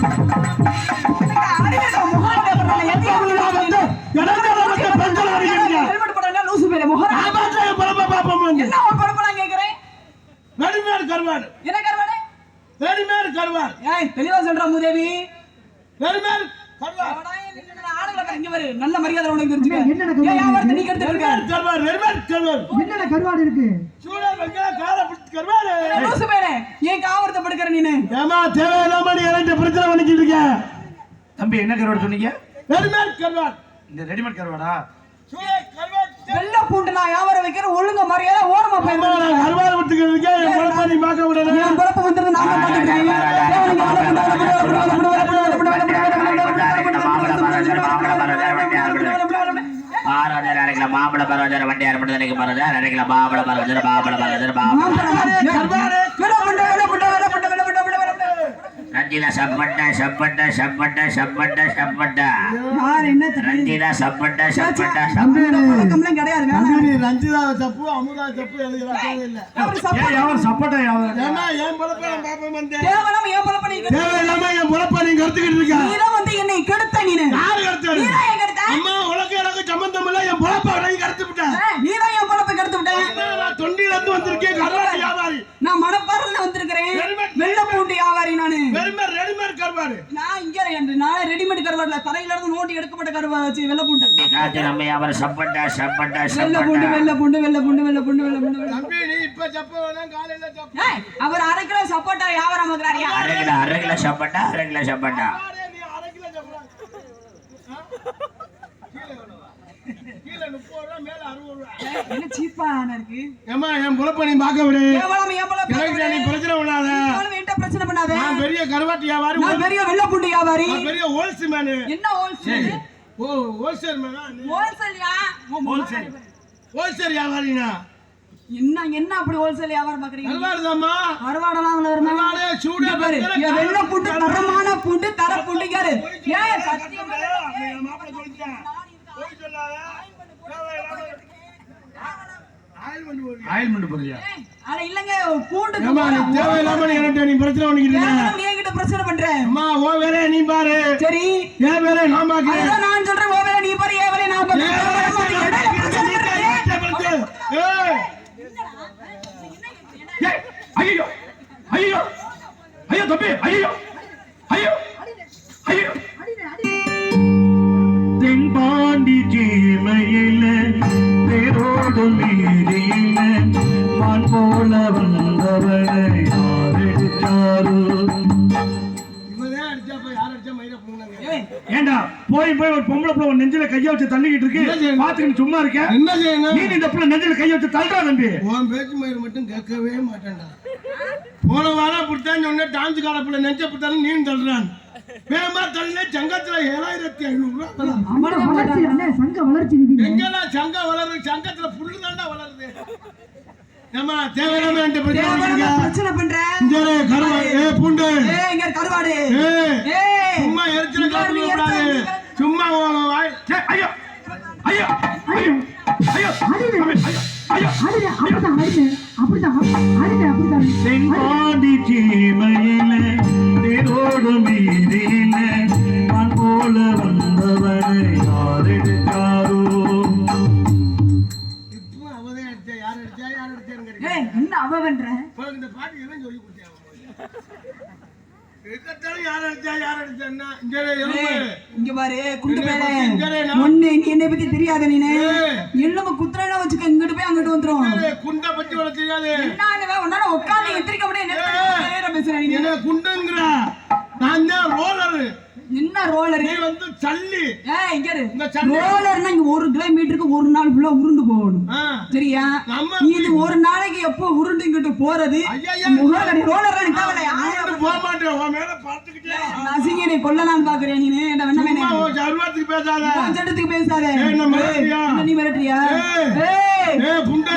Gracias. Readymade கருவாடா வெள்ள நான் வியாபாரம் வைக்கிற ஒழுங்க மரியாதை ஓரமா போயிருந்தேன் கருவாடு விட்டுக்கிறதுக்கே என் குழப்ப நீ பார்க்க விடல என் குழப்ப வந்துருந்து நாங்க மாம்பழ பரவாயில்ல வண்டியார் மட்டும் மாப்பிள பரவாயில்ல மாப்பிள பரவாயில்ல மாம்பழ ரஞ்சிதா சப்பட்ட சப்பட்ட சப்பட்ட சப்பட்ட சப்பட்ட ரஞ்சிதா சப்பட்ட சப்பட்ட சப்பட்ட கிடையாது ரஞ்சிதா தப்பு அமுதா தப்பு எவர் சப்பட்ட ஏன்னா நீ தேவலாம் என் பொழப்ப வந்து என்னை கெடுத்த நீ யார் கெடுத்தாரு அம்மா உலக எனக்கு சம்பந்தம் என் பொழப்ப வியாபாரி நானு. ரெடிமேட் ரெடிமேட் கருவாடு. நான் இங்க என்று. நான் ரெடிமேட் கருவாடுல தரையில இருந்து நோண்டி எடுக்கப்பட்ட கருவா வச்சு வெள்ளை பூண்டு. காத்து நம்ம வியாபாரம் சப்பட்ட சப்பட்ட வெள்ளை பூண்டு சப்பட்ட. வெள்ளை பூண்டு வெள்ளை பூண்டு வெள்ளை பூண்டு வெள்ளை பூண்டு தம்பி நீ இப்ப சப்ப வேணாம் காலையில சப்ப. ஏய், அவர் அரை கிலோ சப்போட்டா வியாபாரம் பார்க்கறாரியா? அரை கிலோ அரை கிலோ சப்பட்ட அரை கிலோ சப்பட்ட. நீ அரை கிலோ சப்ப. கீழே எவ்வளவா? கீழே முப்பது ரூபா மேல அறுபது ரூபா. என்ன சீப்பா இருக்கு? ஏமா என் பொழப்பை நீ பார்க்க விடு. எவ்வளவு எவ்வளவு எனக்கு நீ பிரச்சனை பண்ணாத. பிரச்சனை பண்ணாத. நான் பெரிய கருவாட்டு வியாபாரி நான் பெரிய வெள்ளை பூண்டு வியாபாரி. நான் பெரிய ஹோல்ஸ் மேனு என்ன ஹோல்சேல் ஓ ஹோல்சேல் மேனா ஹோல்சேல்யா ஹோல்சேல் ஹோல்சேல் வியாபாரினா? என்ன என்ன அப்படி ஹோல்சேல் வியாபாரம் பாக்குறீங்க? கருவாடு தாம்மா அறுவாடலாம் வருமா கருவாடு சூடு பாரு. என் வெள்ளை பூண்டு தரமான பூண்டு தர பூண்டு யாரு ஏன் சத்தியமா ஆயில்மெண்ட் போடுறியா? அட இல்லங்க பூண்டு ஏம்மா, நீ தேவையில்லாம நீ என்கிட்ட நீ பிரச்சனை பண்ணிக்கிட்டு இருக்க. ஏன் நீ என்கிட்ட பிரச்சனை பண்ற? அம்மா உன் வேலையை நீ பாரு. சரி. என் வேலையை நான் பாக்குறேன் நான் சொல்றேன் ஓ வேலை நீ பாரு ஏன் வேலை நான் ஏய், ஐயோ ஐயோ ஐயோ தம்பி ஐயோ ஐயோ ஐயோ தென்பாண்டி ஜீமையில தேரோடு மீறியில மான் போல வந்தவனை யாரெடுத்தாரோ? போய் ஏண்டா போய் போய் ஒரு பொம்பளை பிள்ளை ஒரு நெஞ்சில கைய வச்சு தள்ளிக்கிட்டு இருக்கு? பாத்துக்கிட்டு சும்மா இருக்க. என்ன செய்யணும்? நீ இந்த பிள்ளை நெஞ்சில கைய வச்சு தள்ளுறா தம்பி. உன் பேச்சு மயிர் மட்டும் கேட்கவே மாட்டேன்டா. போன வாரம் அப்படித்தான் சொன்னேன் டான்ஸ் காலப்புல நெஞ்ச பிடித்தாலும் நீ தள்ளுறான் சங்கத்துல ஏழாயிரத்தி ஐநூறு சங்க சங்கத்துல புல்லு தாண்டா வளருது. ஏமா தேவையில்லாம ஏ பூண்டு. ஏ இங்க ஏ சும்மா எரிச்சல காரணம் சும்மா வாய். ஐயோ. ஐயோ. ஐயோ. ஐயோ. ஐயோ. ஐயோ. அப்படிதான் அப்படிதான். அப்படிதான். அப்படிதான் மீறின மண் போல வந்தவனை யாரெடுத்தாரோ? என்ன அவன்ற பத்தி தெரியாத நீனு. எள்ளும குத்துறா வச்சுக்க இங்கிட்டு போய் அங்கிட்டு வந்துரும். குண்ட பத்தி தெரியாது? உன்னால உட்காந்து எத்திரிக்க முடியாது பேசுறேன் குண்டங்கிறா. நான் தான் ரோலரு என்ன ரோலர் நீ வந்து சல்லி. ஏய் இங்க இரு. இந்த ரோலர்னா இங்க ஒரு கிலோமீட்டருக்கு ஒரு நாள் ஃபுல்லா உருண்டு போகணும். சரியா? நம்ம இது ஒரு நாளைக்கு எப்போ உருண்டு இங்கிட்டு போறது? முகக்கடி ரோலர் நிக்காதல போக மாட்டேன். உன் மேல பார்த்துக்கிட்டே நசிங்க நீ கொல்லலாம் பாக்குறேன் நீ என்ன வேணா சும்மா உன் சர்வத்துக்கு பேசாத. சட்டத்துக்கு பேசாத. நீ மிரட்டுறியா? ஏய். ஏய். புண்டை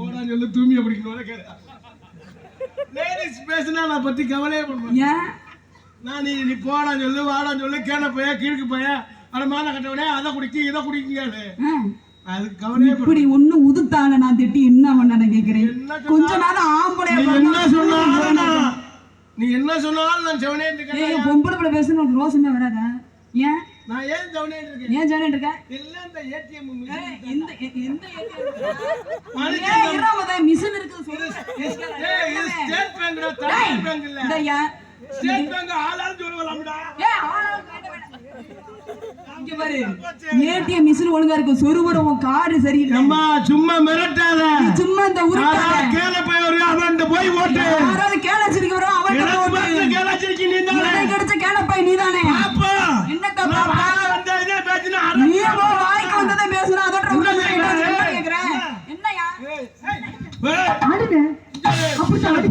போடான்னு சொல்லி தூமியை பிடிக்கணும் கேட்க லேடிஸ் பேசினா நான் பத்தி கவலையே பண்ணுவேன் நான் நீ நீ போடான்னு சொல்லு வாடான்னு சொல்லு கேன பைய கீழ்க்கு பைய அட மாலை கட்டவனே அதை குடிக்க இதை குடிக்கீங்க ஆ, அதுக்கு கவலையே இப்படி ஒண்ணு உதுத்தால நான் திட்டி என்ன பண்ண என்ன கொஞ்ச நேரம் ஆம்பளை என்ன நான் நீ என்ன சொன்னாலும் நான் செவனே பொம்பளை உனக்கு ரோசமே வராதா? ஏன்? நான் ஏன் இருக்கேன்? ஏன் இருக்க இந்த ஏடிஎம் மிஷின் இருக்கு சொல்லு ஏய் இது ஸ்டேட் பேங்க்டா தமிழ் பேங்க் இல்ல. இந்த ஏன்? ஸ்டேட் பேங்க் ஆளாலும் சொல்லுவாங்கடா ஏய், ஆளாளுக்கு வேண்டாம், வேண்டாம். இங்க பாரு ஏடிஎம் மிஷின் ஒழுங்கா இருக்கும் சொருபுற உன் காரு சரியில்லை. அம்மா சும்மா மிரட்டாத. சும்மா இந்த உருட்டாத கேள போய் ஒரு அவன் போய் ஓட்டு. யாராவது கேள வச்சிருக்க வரோம் அவன் எனக்கு பார்த்து கேளாச்சிருக்கி நீ தானே. கிடைச்ச கேளப்பாய் நீதானே அப்பா என்னக்கா நான் பாப்பா வாங்க வந்த இதே பேசினா நீ போ வாய்க்கு வந்ததை பேசுற. அதோட கேக்குறேன் என்னையா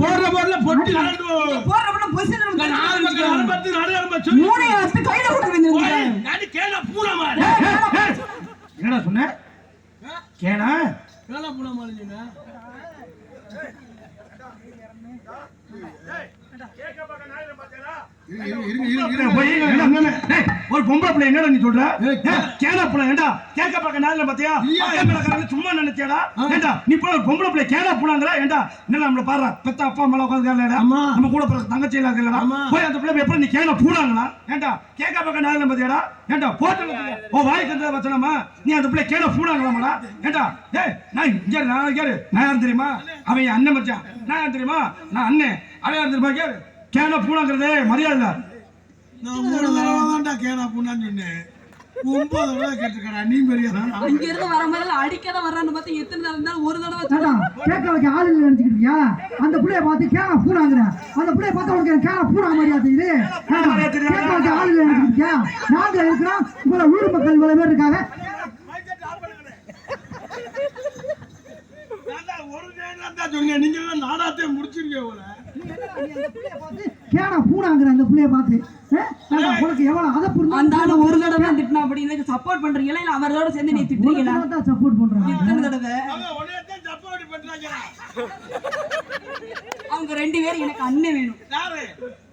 போடுற போடுல பொட்டி நாடுவோம் போறவன பொசிஷன் நாலு பக்கம் அனுபத்து நாடு அனுபத்து சொல்லி மூணை வச்சு கையில கொடுத்து வந்துருங்க நாடு கேள பூனா மாதிரி என்னடா சொன்ன? கேனா? கேள பூனா மாதிரி சொன்ன போய் ஒரு பொம்பளை பிள்ளை என்னடா நீ சொல்ற? கேனா பிள்ளை ஏண்டா? கேட்க பார்க்க நாள்ல பாத்தியா? சும்மா நினைச்சேடா ஏண்டா நீ போய் ஒரு பொம்பளை பிள்ளை கேனா போனாங்கடா ஏண்டா என்ன நம்மள பாரு பெத்த அப்பா அம்மா உட்காந்து ஆமா. நம்ம கூட பிறகு தங்கச்சி இல்லடா ஆமா. போய் அந்த பிள்ளை எப்படி நீ கேனா பூனாங்களா ஏண்டா கேட்க பார்க்க நாள்ல பாத்தியாடா? ஏண்டா போட்டு ஓ வாய்க்கு வந்தா வச்சனமா? நீ அந்த பிள்ளை கேனா பூனாங்களாமாடா ஏண்டா டேய் நான் இங்க நான் கேரு நான் யார் தெரியுமா? அவன் அண்ணன் மச்சான். நான் யார் தெரியுமா? நான் அண்ணன். அவன் யார் தெரியுமா? கேரு கேனா பூனாங்கிறதே மரியாதை. நான் மூணு தடவை தான்டா கேள பூனான்னு சொன்னேன். ஒன்பது தடவை கேட்டுக்கடா நீ பெரிய இங்க இருந்து வரும்போது அடிக்கத வர்றான்னு பார்த்தா எத்தனை தடவை இருந்தாலும் ஒரு தடவை கேட்க வைக்க ஆள் இல்லை நினைச்சுக்கிட்டியா அந்த புள்ளைய பார்த்து கேன பூனாங்கிற. அந்த புள்ளைய பார்த்து உனக்கு கேன பூனா மாதிரியா தெரியுது? கேட்க வைக்க ஆள் இல்லை நினைச்சுக்கிட்டியா நாங்க இருக்கிறோம் இவ்வளவு ஊர் மக்கள் இவ்வளவு பேர் இருக்காங்க ஒரு நேரம் தான் சொன்னேன் நீங்க எல்லாம் நாடாத்தையே முடிச்சிருக்கீங்க போல கேன பூனாங்கிற அந்த புள்ளைய பார்த்து ஆ? ஏண்டா, உனக்கு எவ்வளவு அதை அந்த ஆளு ஒரு தடவை தான் திட்டினா அப்படி எனக்கு சப்போர்ட் பண்றீங்களா இல்ல அவரோட சேர்ந்து நீ திட்டுறீங்களா? சப்போர்ட் பண்றாங்க எத்தனை தடவை அவங்க உடனே தான் சப்பாடி பண்றாங்க அவங்க ரெண்டு பேரும் எனக்கு அண்ணன் வேணும் யாரு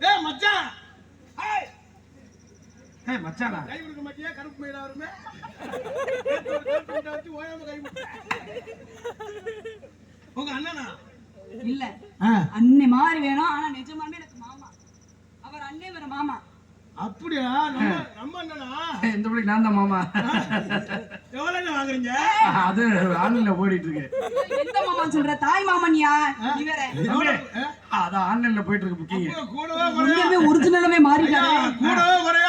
ஏய் மச்சான் ஏய் ஏய் மச்சானா கை கொடுக்க மாட்டியா கருப்பு மயிலா வருமே நேத்து ஒரு கருப்பு முட்டை வச்சு ஓயாம கை கொடு. உங்க அண்ணனா இல்ல அண்ணன் மாதிரி வேணும் ஆனா நிஜமாலுமே எனக்கு மாமா அவர் அண்ணன் வேற மாமா அப்படியா நம்ம நம்ம அண்ணனா இந்த பிள்ளைக்கு நான் தான் மாமா எவ்வளவு வாங்குறீங்க அது ஆன்லைன்ல ஓடிட்டு இருக்கு எந்த மாமா சொல்ற தாய் மாமன்யா நீ வேற தம்பி, அது ஆன்லைன்ல போயிட்டு இருக்கு புக்கிங் கூடவே குறையா.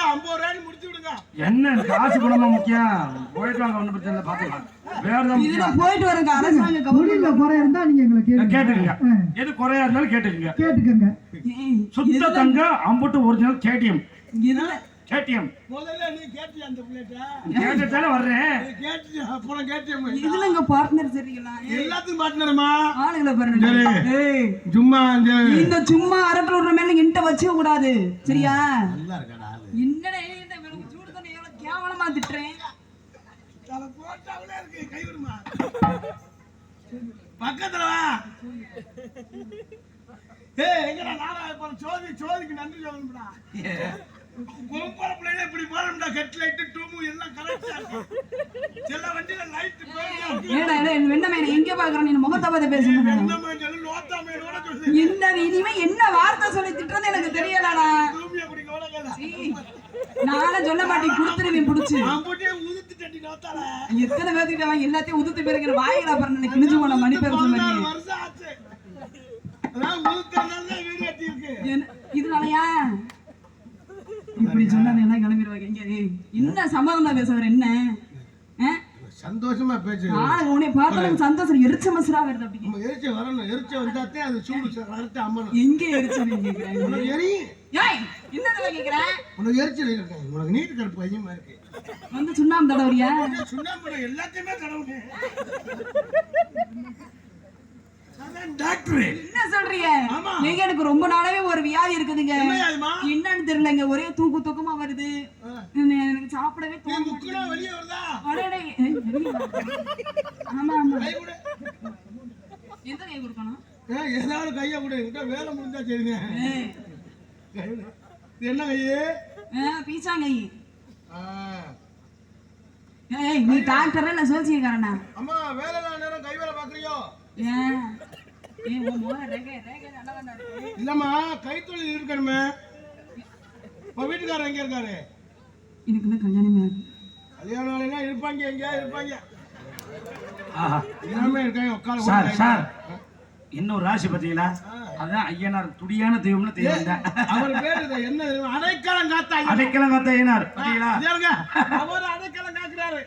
ஐம்பது முடிச்சு விடுங்க. என்ன காசு பணமா முக்கியம்? போயிட்டு வாங்க ஒண்ணும் பிரச்சனை இல்லை முக்கியம்? போயிட்டு வரங்க அரசாங்க தொழில குறை இருந்தா நீங்க எங்களை கேளுங்க கேட்டுக்கங்க. எது குறையா இருந்தாலும் கேட்டுக்கங்க. கேட்டுக்கங்க. சுத்த தங்க அம்புட்டு ஒரிஜினல் கேடிஎம் கேடிஎம். முதல்ல நீ கேட்டியா அந்த பிள்ளைகிட்ட? கேட்டுட்டாலே வர்றேன் நீ கேட்டியா? அப்புறம் கேட்டியா? இதுல இங்க பார்ட்னர் சரிங்களா எல்லாத்துக்கும் மாட்டினருமா ஆளுங்களை பாருங்க. ஏய், சும்மா இந்த இந்த சும்மா அரட்டை விடுற மேல என்கிட்ட வச்சுக்க கூடாது. சரியா? நல்லா இருக்கடா ஆளு. என்னடா இந்த வெறும் சூடு தண்ணி எவ்வளவு கேவலமா திட்டுறேன்? தலை போட்டாவிலே இருக்கு. கை விடுமா? பக்கத்துல வா. ஏய் எங்கடா நாடா இப்ப சோதி சோதிக்கு நன்றி சொல்லணும்டா. பொம்பளை இப்படி போறோம்டா ஹெட் லைட் டூமு எல்லாம் கரெக்டா இருக்கு சில வண்டியில லைட் ஏடா ஏடா வெண்ணமே எங்க பாக்குறேன் நீ? முகத்தை பார்த்து பேசுறேன் என்ன மாதிரி நோத்தா மேலோட சொல்லு என்ன இனிமே என்ன வார்த்தை சொல்லி திட்டுறது எனக்கு தெரியலடா. குடிக்க ஓடல சீ, நானும் சொல்ல மாட்டேன் குடுத்துருவேன் புடிச்சு. நான் போட்டே உதுத்து தட்டி நோத்தால எத்தனை பேர்த்துக்கிட்ட அவன் எல்லாத்தையும் உதுத்து பேருக்கிற வாயில பாருங்க கிழிஞ்சு போன மணி பேர் பதினாலு மாதிரி வருஷம் ஆச்சு. அதான் உதுத்தனால வீடு கட்டி இருக்கு என்ன- இதனாலயா? இப்படி சொன்னா என்ன கிளம்பிடுவாங்க இங்க என்ன சமாதானமா பேசுவார் என்ன? சந்தோஷமா பேசு. உன்னை பார்த்தாலும் சந்தோஷம் எரிச்ச மசுரா வருது அப்படி. நம்ம எரிச்ச வரணும். எரிச்ச வந்தாத்தே அது சூடு வறுத்து அம்மணும் எங்க கேக்குறேன் உனக்கு எரி. ஏய் என்னதுல கேக்குறேன் உனக்கு எரிச்சல் இருக்கு? உனக்கு நீட்டு கருப்பு அதிகமா இருக்கு. வந்து சுண்ணாம்பு தடவரியா சுண்ணாம்பு எல்லாத்தையுமே டாக்டர் என்ன சொல்றீங்க. ஏங்க எனக்கு ரொம்ப நாளாவே ஒரு வியாதி இருக்குதுங்க? என்னன்னு தெரியலங்க. ஒரே தூக்கு தூக்கமா வருது. எனக்கு சாப்பிடவே. ஆமா ஆமா. எந்த கை கொடுக்கணும்? ஏதாவது கையை கொடு. என்கிட்ட வேலை முடிஞ்சா சரிங்க என்ன கையே பீச்சாங்கை. ஏய் நீ டாக்டரா இல்ல சோசியக்காரனா அம்மா வேலை நேரம் கை வேலை பாக்குறியோ ஏன் இல்லம்மா கைத்தொழில் இருக்கணுமே. உன் வீட்டுக்காரர் எங்க இருக்காரு? எனக்கு இன்னும் கல்யாணமே ஆகுது கல்யாணம் ஆளுங்க இருப்பாங்க எங்கேயா இருப்பாங்க. ஆஹா. எல்லாமே இருக்காங்க உட்கார சார் சார். இன்னொரு ராசி பாத்தீங்களா அதான் ஐயனார் துடியான தெய்வம்னு தெய்வம் தான் அவர் பேரு என்ன? அடைக்கலம் காத்தாங்க அடைக்கலம் காத்த ஐயனார் பாத்தீங்களா அவர் அடைக்கலம் காக்குறாரு.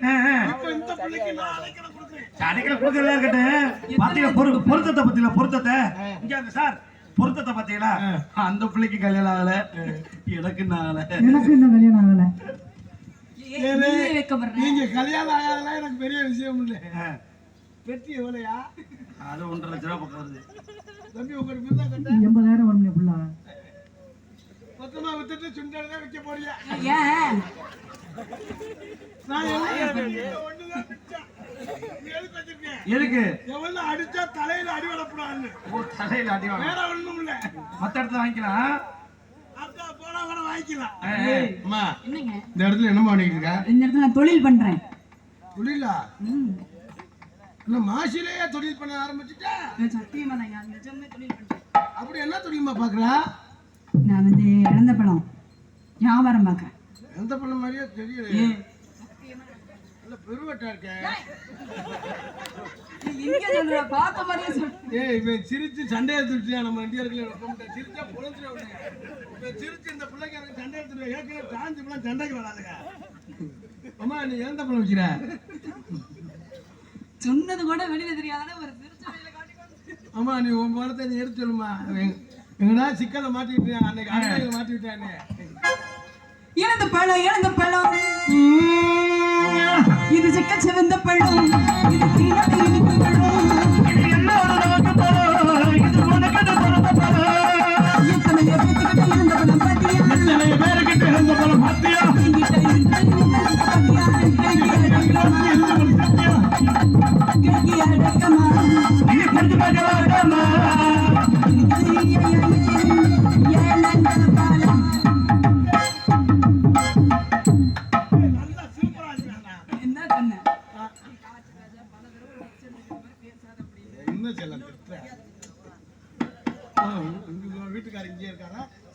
இந்த பிள்ளைக்கு நான் அடைக்கலம் கொடுக்குறேன். அடைக்கலம் கொடுக்கறதா இருக்கட்டும். பாத்தீங்களா பொரு- பொருத்தத்தை பத்தியில பொருத்தத்தை? இங்க அந்த சார். பொருத்தத்தை பாத்தீங்களா அந்த பிள்ளைக்கு கல்யாணம் ஆகல. எனக்கு ஆகல. எனக்கு இன்னும் கல்யாணம் ஆகலை. நீங்க கல்யாணம் ஆகாதெல்லாம் எனக்கு பெரிய விஷயம் இல்லை. பெட்டி எவ்வளையா? அது ஒன்றரை லட்ச ரூபா பக்கம் வருது. தம்பி உங்களுக்கு பில்லா கட்ட. எண்பதாயிரம் வரணும் ஃபுல்லா மொத்தமா வித்துட்டு சுண்டல் தான் விற்க போறியா? ஏன்? நான் எல்லாம் ஒண்ணுதான் மிச்சம். நீ எதுக்கு எவ்வளவு அடிச்சா தலையில அடி வளப்படான்னு ஓ தலையில அடி வேற ஒண்ணும் இல்ல. மத்த இடத்துல வாங்கிக்கலாம். இந்த இடத்துல என்ன பண்ணிட்டு இருக்க? இந்த இடத்துல நான் தொழில் பண்றேன். தொழிலா? ம். இல்ல மாசிலேயே தொழில் பண்ண ஆரம்பிச்சுட்டா? சத்தியமா நான் நிஜமே தொழில் பண்றேன். அப்படி என்ன தொழில்மா பாக்குறா நான் வந்து இழந்த பழம் வியாபாரம் பார்க்கறேன். எந்த பண்ண மாதிரியே தெரியல நல்ல பெருவட்டா இருக்க. பார்த்த மாதிரியே ஏய் இவன் சிரிச்சு சண்டை எடுத்துட்டியா நம்ம இந்தியர்கள் சிரிச்சா பொழந்துட இவன் சிரிச்சு இந்த பிள்ளைக்கு எனக்கு சண்டை எடுத்துட்டு ஏற்கனவே காஞ்சி பழம் சண்டைக்கு வராதுங்க. அம்மா நீ எந்த பழம் வைக்கிற? சொன்னது கூட வெளியில தெரியாதானே ஒரு அம்மா நீ உன் பழத்தை நீ எடுத்து சொல்லுமா. எங்கடா சிக்கலை மாட்டிக்கிட்டேன் அன்னைக்கு அன்னைக்கு மாட்டிக்கிட்டானே. இழந்த பழம் இழந்த பழம். இது சிக்க சிவந்த பழம். இது தீனாக இனிப்பு பழம். எத்தனை பேர்த்துக்கிட்ட இருந்த பழம் பாத்தியா? நிறைய பேருக்கிட்ட இருந்த பலம் பாத்தியா?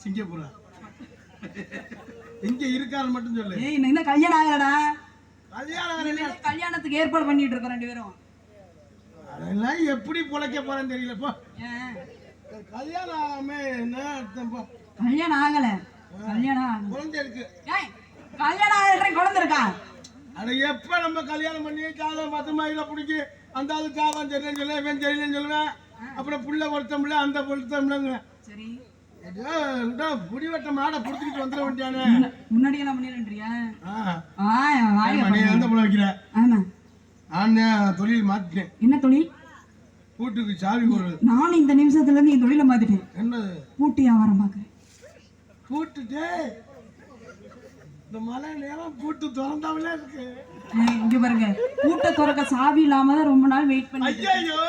சிங்கப்பூரா இங்க இருக்காரு மட்டும் சொல்லு ஏய் இன்னும் கல்யாணம் ஆகலடா கல்யாணம் ஆகலைன்னா, கல்யாணத்துக்கு ஏற்பாடு பண்ணிட்டு இருக்கோம் ரெண்டு பேரும். அதெல்லாம் எப்படி பொழைக்க போறேன்னு தெரியல. போ. ஏன் கல்யாணம் ஆகாம என்ன அர்த்தம் போ. கல்யாணம் ஆகல. கல்யாணம் ஆகல. குழந்தை இருக்கு. கல்யாணம் ஆகல குழந்தை இருக்கா? அட எப்ப நம்ம கல்யாணம் பண்ணி ஜாதகம் பத்து மாயில பிடிச்சி அந்த ஆளு ஜாதகம் சரியில்லைன்னு சொல்லுவேன் இவன் சரியில்லைன்னு சொல்லுவேன் அப்புறம் புள்ள பொருத்தம்ல அந்த பொருத்தம்லங்க சரி. முடிவெட்ட மாடை புடிச்சிட்டு வந்துட வேண்டியானே முன்ன- முன்னாடி எல்லாம் பண்ணிடுறியா எந்த புள்ள வைக்கிற. ஆமா. நான் தொழில் மாத்திட்டேன். என்ன தொழில்? பூட்டுக்கு சாவி போடுறது நானும் இந்த நிமிஷத்துல இருந்து என் தொழிலை மாத்திட்டேன். என்னது? பூட்டி வியாபாரம் பார்க்கறேன். பூட்டுட்டு? இந்த மழை நேரம் பூட்டு திறந்தாமலே இருக்கு. இங்க பாருங்க. பூட்டை திறக்க சாவி இல்லாம தான் ரொம்ப நாள் வெயிட் பண்ணி ஐயோ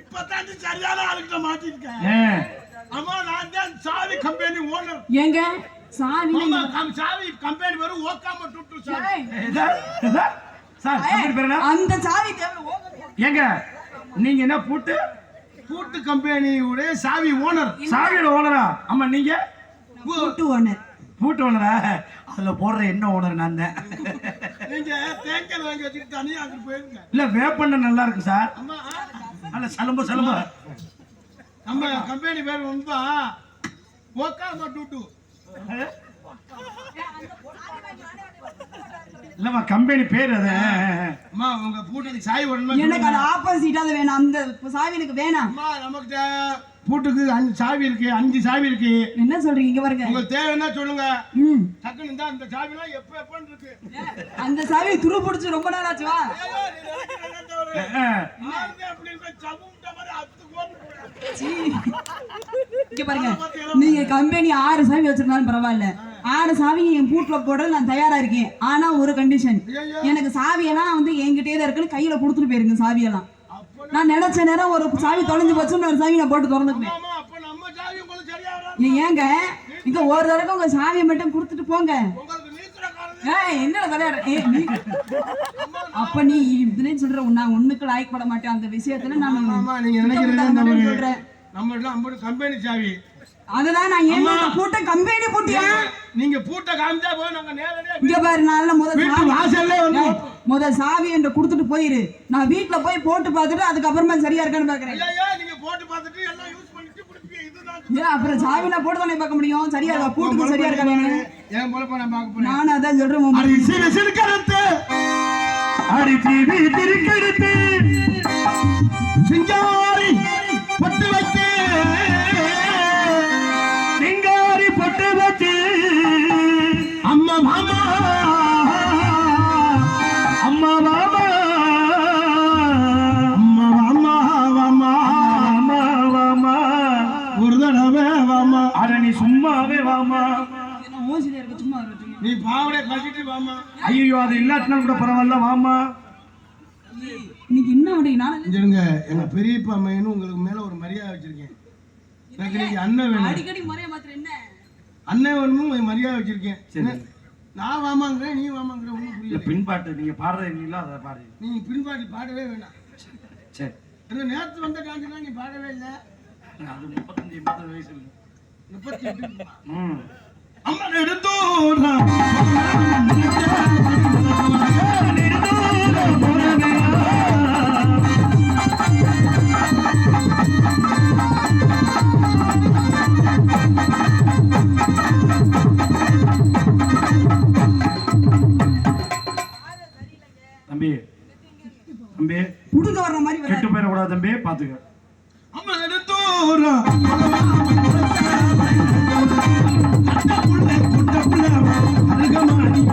இப்பதான் சரியான ஆளுகிட்ட மாட்டிருக்கேன். ஆமா நான் தான் சாவி கம்பெனி ஓனர் ஏங்க சாவி சாவி கம்பெனி வரும் ஓக்காம டூட்டு சாவி. சார் கம்பெனி பேர் என்ன? அந்த சாவி. ஏங்க நீங்க என்ன பூட்டு? பூட்டு கம்பெனியுடைய சாவி ஓனர். சாவியோட ஓனரா? ஆமா நீங்க? பூட்டு ஓனர். பூட்டு ஓனரா? அதுல போடுற என்ன ஓனர் நான் தான். நீங்க தேங்காய் வாங்கி வச்சுட்டு தனியா அங்க போயிருங்க. இல்ல வேப்பண்ண நல்லா இருக்கு சார். நல்ல சலம்பு சலம்பு. நம்ம கம்பெனி பேர் வந்து ஓக்காம டூட்டு. இல்லம்மா கம்பெனி பேர் அது. அம்மா உங்க பூட்டுக்கு சாவி வரணுமா எனக்கு அது ஆப்போசிட்டா அது வேணும். அந்த சாவி எனக்கு வேணாம். அம்மா நமக்கு பூட்டுக்கு அஞ்சு சாவி இருக்கு அஞ்சு சாவி இருக்கு. என்ன சொல்றீங்க இங்க பாருங்க. உங்களுக்கு தேவைன்னா சொல்லுங்க. ம். டக்குன்னு இருந்தா அந்த சாவிலாம் எப்ப எப்பன்னு இருக்கு. அந்த சாவி துரு பிடிச்சு ரொம்ப நாள் ஆச்சு வா ஐயோ, நீ நினைக்கிற என்ன தவறு? நானுமே அப்படி இருப்பேன், சவுண்ட மாதிரி இங்க பாருங்க. நீங்க கம்பெனி ஆறு சாவி வச்சிருந்தாலும் பரவாயில்ல. ஆறு சாவி என் பூட்ல போட நான் தயாரா இருக்கேன். ஆனா ஒரு கண்டிஷன் எனக்கு சாவியெல்லாம் வந்து என்கிட்டயே தான் இருக்குன்னு கையில கொடுத்துட்டு போயிருங்க சாவியெல்லாம். நான் நினைச்ச நேரம் ஒரு சாவி தொலைஞ்சு போச்சுன்னு ஒரு சாவி நான் போட்டு திறந்துக்குவேன். ஏங்க இங்க ஒரு தடவை உங்க சாவியை மட்டும் கொடுத்துட்டு போங்க. என்ன விளையாடுற? அப்ப நீ இதுன்னு சொல்ற நான் ஒண்ணுக்கு லாய்க்கப்பட மாட்டேன். அந்த விஷயத்துல நான் நீங்க சொல்றேன். நம்ம கம்பெனி சாவி. அதுதான் நான் ஏன் கூட்ட கம்பெனி போட்டியா? நீங்க பூட்டை காமிச்சா போய் நாங்க நேரடியா இங்க பாரு நான் முதல் வீட்டு சாவி வாசல்லே வந்து சாவி என்ற கொடுத்துட்டு போயிரு. நான் வீட்ல போய் போட்டு பார்த்துட்டு அதுக்கப்புறமா சரியா இருக்கான்னு பாக்குறேன் ஐயா நீங்க போட்டு பார்த்துட்டு எல்லாம் யூஸ் பண்ணிட்டு குடிப்பீங்க இதுதான் ஏன் அப்புறம் சாவி நான் போட்டு தானே பார்க்க முடியும். சரியா பூட்டுக்கு சரியா இருக்கா வேணும்? என் பொழப்ப நான் பார்க்க போறேன். நானும் அதான் சொல்றேன் உன் அடி சிறு சிறு கருத்து. அடி தீவி திருக்கெடுத்து சிங்காரி நீ பாவடைய கட்டிட்டு வாமா ஐயோ அது இல்லாட்டினாலும் கூட பரவாயில்ல வாமா இன்னைக்கு என்ன அப்படி நான் இங்க எங்க பெரியப்பா மையனும் உங்களுக்கு மேல ஒரு மரியாதை வச்சிருக்கேன். எனக்கு இன்னைக்கு அண்ணன் வேணும். அடிக்கடி முறைய மாத்திரம் என்ன? அண்ணன் வேணும் மரியாதை வச்சிருக்கேன். என்ன? நான் வாமாங்கிறேன் நீ வாமாங்கிற ஒன்றும் புரியல. பின்பாட்டு நீங்க பாடுறீங்களா அதை பாடு. நீ பின்பாடி பாடவே வேண்டாம் சரி. இந்த நேரத்து வந்த டான்ஸ்லாம் நீ பாடவே இல்லை? அது முப்பத்தஞ்சு எண்பத்தஞ்சு வயசு. இருக்கு. முப்பத்தி எட்டு ம். தம்பி தம்பி புடுங்க வர்ற மாதிரி வர கெட்டு போயிடக்கூடாது தம்பி பாத்துக்க. அம்மா எடுத்தோரா அரிசி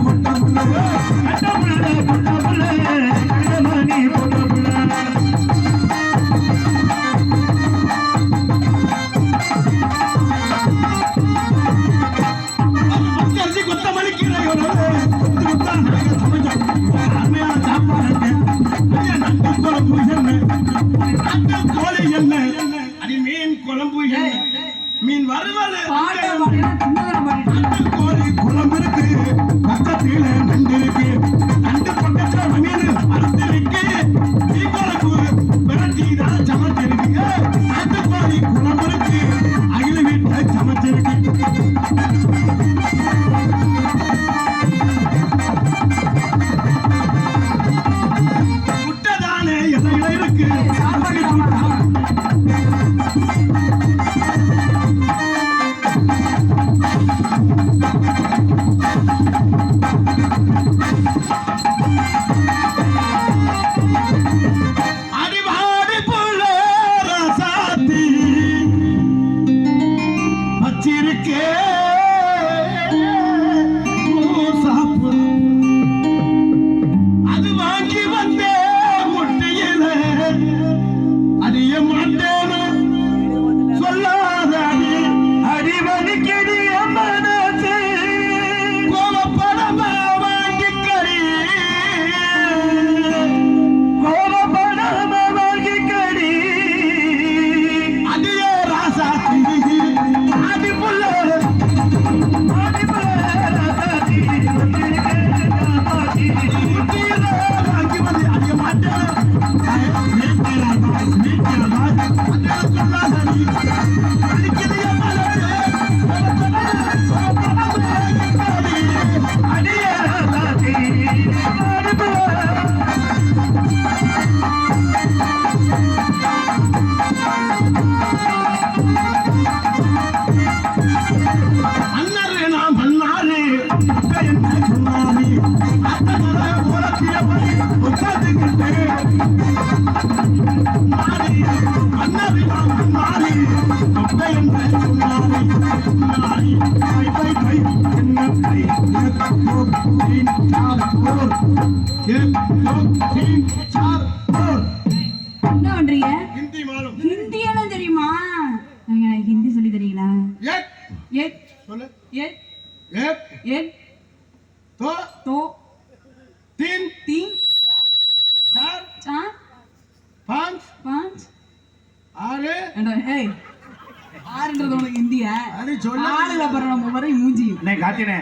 ஆறுன்றது உனக்கு ஹிந்தியா அது சொல்ல ஆளுல பாரு நம்ம வரை மூஞ்சி அண்ணே காத்தினே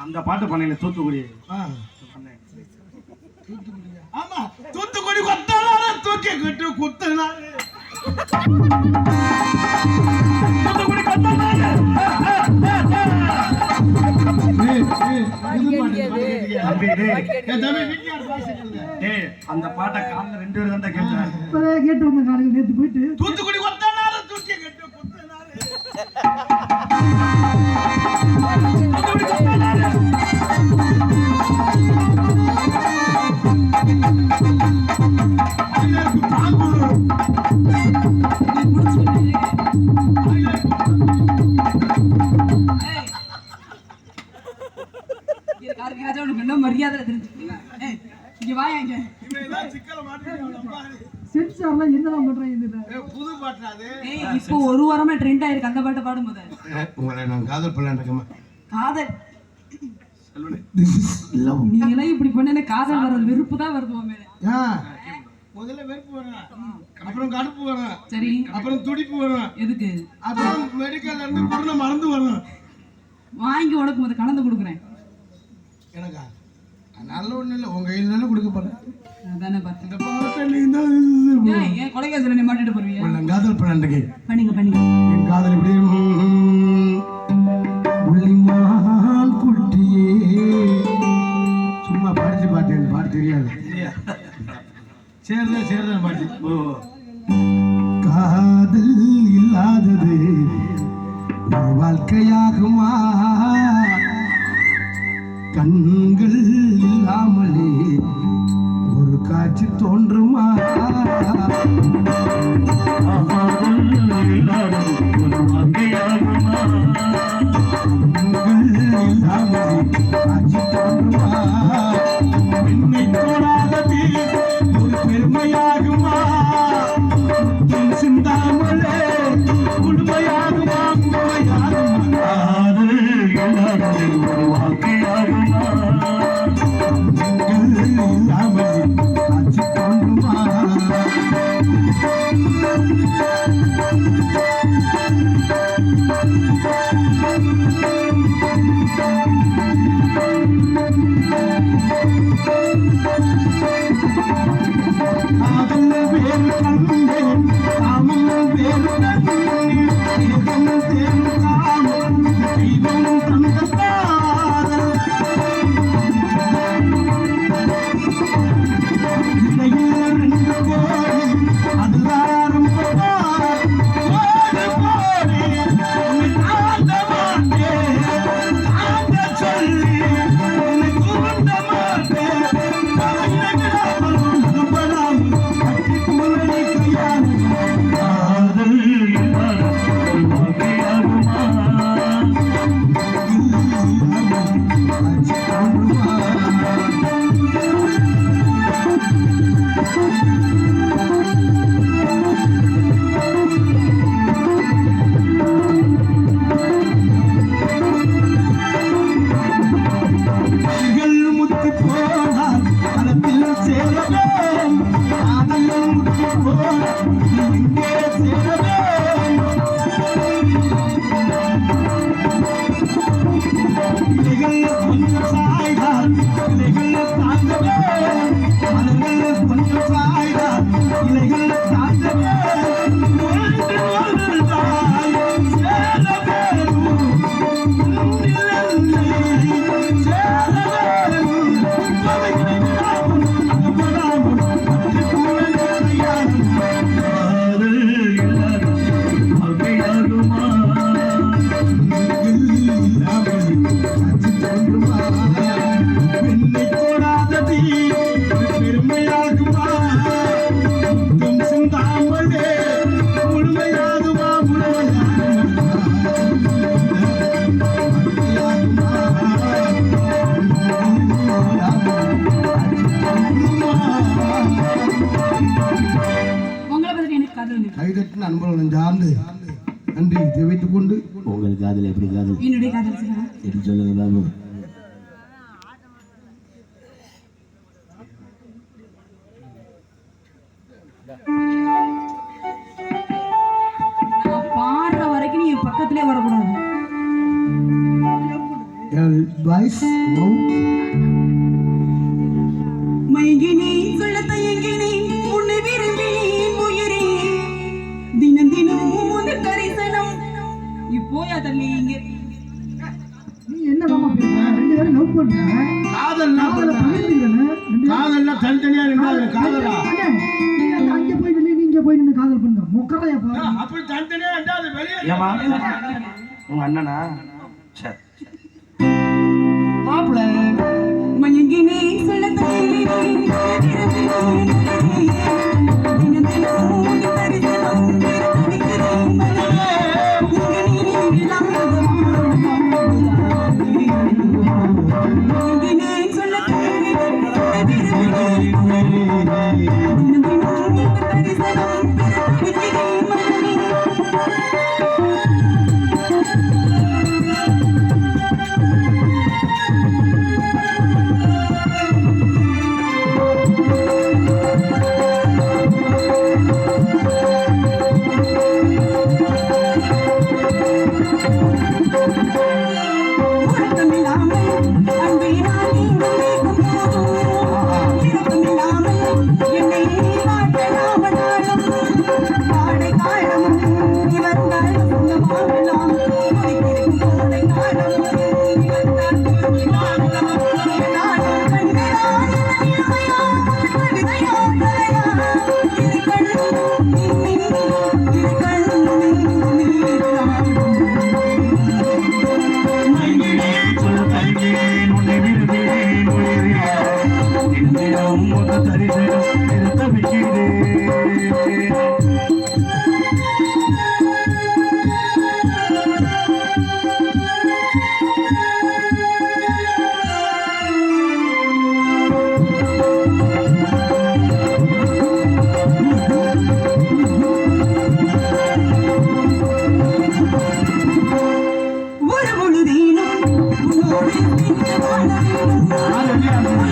அந்த பாட்டு பண்ணல தூத்துக்குடி. ஆமா தூத்துக்குடி கொத்தனார தூக்கி கட்டு குத்துனாரு. தூத்துக்குடி கொத்தனாரு. அந்த பாட்டை காலைல ரெண்டு பேரும் தான் கேட்டேன் இப்பவே கேட்டு வந்த காலையில் நேற்று போயிட்டு தூத்துக்குடி கட்டு குத்துனாரு உனக்கு என்ன மரியாதை தெரிஞ்சுக்கீங்க. இங்க வாயா இங்க. சென்சார்லாம் என்னதான் பண்றாங்க இந்த புது பாட்டா அது. ஏய் இப்போ ஒரு வாரமா ட்ரெண்ட் ஆயிருக்கு அந்த பாட்டை பாடும் போது. உங்களை நான் காதல் இருக்கேன் காதல். இப்படி பண்ண காதல் வர்றது வெறுப்பு தான் வருது உன் மேல. முதல்ல வெறுப்பு வரும் அப்புறம் கடுப்பு வரும் சரி. அப்புறம் துடிப்பு வரும் எதுக்கு? அப்புறம் மெடிக்கல்ல இருந்து குருணை மறந்து வரும் வாங்கி உனக்கு கலந்து கொடுக்குறேன். எனக்கா நல்ல ஒண்ணு இல்லை. உங்க கையில் தானே கொடுக்க போறேன் அதானே பார்த்தேன் ஏன் கொலைகாசில நீ மாட்டிட்டு உங்களை நான் காதல் இருக்கேன் பண்ணிங்க பண்ணிங்க. என் காதல் இப்படி உள்ளிமான் குட்டியே. சும்மா படிச்சு எனக்கு பாட்டு தெரியாது. சேர்தான் சேர்தான் பாட்டு. ஓ. காதல் இல்லாதது ஒரு வாழ்க்கையாகுமா? கண்கள் இல்லாமலே ஒரு காட்சி தோன்றுமா? இல்லாமலே Yes, நண்பர்களும் சார்ந்து நன்றி தெரிவித்துக் கொண்டு உங்களுக்கு காதல் எப்படி காதல்? என்னுடைய காதல் சிவா. எப்படி சொல்லுங்க பாபு. நான் பாடுற வரைக்கும் நீ பக்கத்திலே வரக்கூடாது. வாய்ஸ் சொல்ல தள்ளி இங்க நீ என்ன மாமா பேசுற? ரெண்டு பேரும் லவ் பண்ற? காதல பகிர்ந்துக்கணும் ரெண்டு காதல்னா தனித்தனியா இருந்தா அது காதலா? நீ அங்க போய் நின்னு நீ இங்க போய் நின்னு காதல் பண்ணுங்க. மொக்கரையா பாரு. அப்படி தனித்தனியா இருந்தா அது வெளியே ஏமா உங்க அண்ணனா? சரி. சொல்ல Yeah.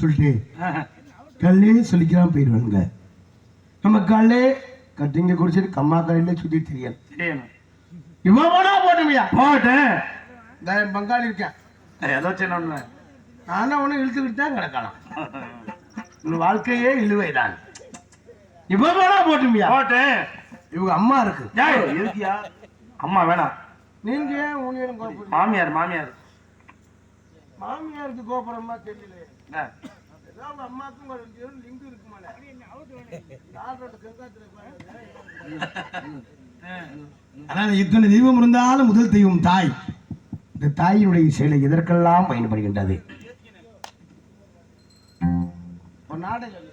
சொல்லிட்டு. கல்லே சொல்லிக்கலாம் போயிடுவாங்க நம்ம கல்லே கட்டிங்க குடிச்சிட்டு கம்மா கடையில சுத்தி தெரியல இவன் போனா போட்டுமையா போட்டேன். என் பங்காளி இருக்கேன் ஏதோ சின்ன ஒண்ணு நானும் அவனை இழுத்துக்கிட்டு தான் கிடக்கலாம் உன் வாழ்க்கையே இழுவைதான். இவன் போனா போட்டுமையா போட்டேன். இவங்க அம்மா இருக்கு. இருக்கியா அம்மா வேணாம். நீங்க மாமியார் மாமியார். மாமியாருக்கு கோபுரமா தெரியல அம்மாக்கும் லிங்க் இத்தனை தெய்வம் இருந்தாலும் முதல் தெய்வம் தாய். இந்த தாயினுடைய செயலை எதற்கெல்லாம் பயன்படுகின்றது? ஒரு நாடகம்.